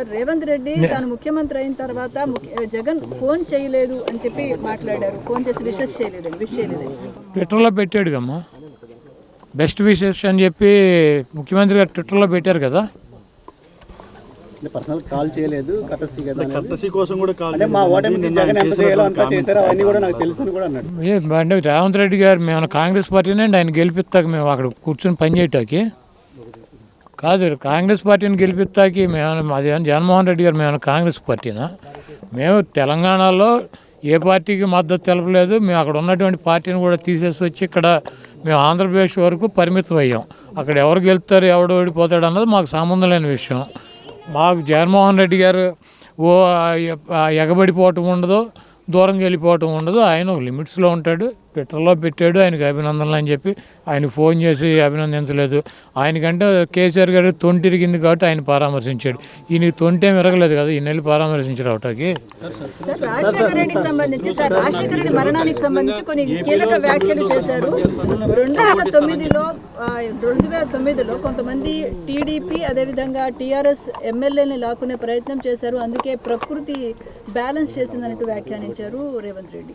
Sir Revanth Reddy తాను ముఖ్యమంత్రి అయిన తర్వాత జగన్ ఫోన్ చేయలేదు అని చెప్పి మాట్లాడారు. ఫోన్ చేసి విషెస్ చేయలేదని విష్ చేయలేదని. ట్విట్టర్లో పెట్టాడు కమ్మా బెస్ట్ విషెస్ అని చెప్పి ముఖ్యమంత్రి గారు ట్విట్టర్లో పెట్టారు కదా. పర్సనల్ కాల్ చేయలేదు కటసి కదా అనేది. కర్టసీ కోసం కూడా కాల్ అంటే మా ఓటమి జగన్ ఎంత చేయాలో అంతా చేశారు అవన్నీ కూడా నాకు తెలుసు అని కూడా అన్నాడు ఏ అంటే రేవంత్ రెడ్డి గారు మేము కాంగ్రెస్ పార్టీనే ఆయన గెలిపిస్తాక మేము అక్కడ కూర్చొని పని చేయటానికి. కాదు కాంగ్రెస్ పార్టీని గెలిపిస్తాకి మేము అది జగన్మోహన్ రెడ్డి గారు మేము కాంగ్రెస్ పార్టీనా? మేము తెలంగాణలో ఏ పార్టీకి మద్దతు తెలపలేదు. మేము అక్కడ ఉన్నటువంటి పార్టీని కూడా తీసేసి వచ్చి ఇక్కడ మేము ఆంధ్రప్రదేశ్ వరకు పరిమితం అయ్యాం. అక్కడ ఎవరు గెలుస్తారు ఎవడు ఓడిపోతాడు అన్నది మాకు సంబంధం లేని విషయం. మాకు జగన్మోహన్ రెడ్డి గారు ఓ ఎగబడిపోవటం ఉండదు దూరంగా వెళ్ళిపోవటం ఉండదు. ఆయన ఒక లిమిట్స్లో ఉంటాడు. ట్విట్టర్లో పెట్టాడు ఆయనకి అభినందనలు అని చెప్పి ఆయన ఫోన్ చేసి అభినందించలేదు. ఆయనకంటే కేసీఆర్ గారు తొంటిరిగింది కాబట్టి ఆయన పరామర్శించాడు. ఈయనకి తొంటే విరగలేదు కదా ఈయన వెళ్ళి పరామర్శించారు అవటాకి మరణానికి సంబంధించి కొన్ని కీలక వ్యాఖ్యలు చేశారు. రెండు వేల తొమ్మిదిలో రెండు వేల తొమ్మిదిలో కొంతమంది టీడీపీ అదేవిధంగా టీఆర్ఎస్ ఎమ్మెల్యేని లాక్కునే ప్రయత్నం చేశారు. అందుకే ప్రకృతి బ్యాలెన్స్ చేసిందన్నట్టు వ్యాఖ్యానించారు రేవంత్ రెడ్డి.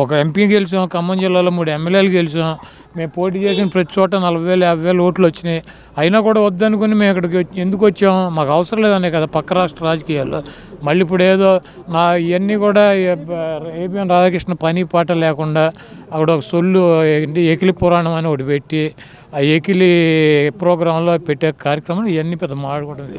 ఒక ఎంపీ గెలిచాం ఖమ్మం జిల్లాలో మూడు ఎమ్మెల్యేలు గెలిచాం. మేము పోటీ చేసిన ప్రతి చోట నలభై వేలు యాభై వేలు ఓట్లు వచ్చినాయి. అయినా కూడా వద్దనుకుని మేము ఇక్కడికి ఎందుకు వచ్చాం? మాకు అవసరం లేదనే కదా పక్క రాష్ట్ర రాజకీయాల్లో. మళ్ళీ ఇప్పుడు ఏదో నా ఇవన్నీ కూడా ఏబిఎన్ రాధాకృష్ణ పని పాట లేకుండా అక్కడ ఒక సొల్లు ఏంటి ఎకిలి పురాణం అని ఒకటి పెట్టి ఆ ఎకిలి ప్రోగ్రాంలో పెట్టే కార్యక్రమం ఇవన్నీ పెద్ద మాట్లాడుకుంటుంది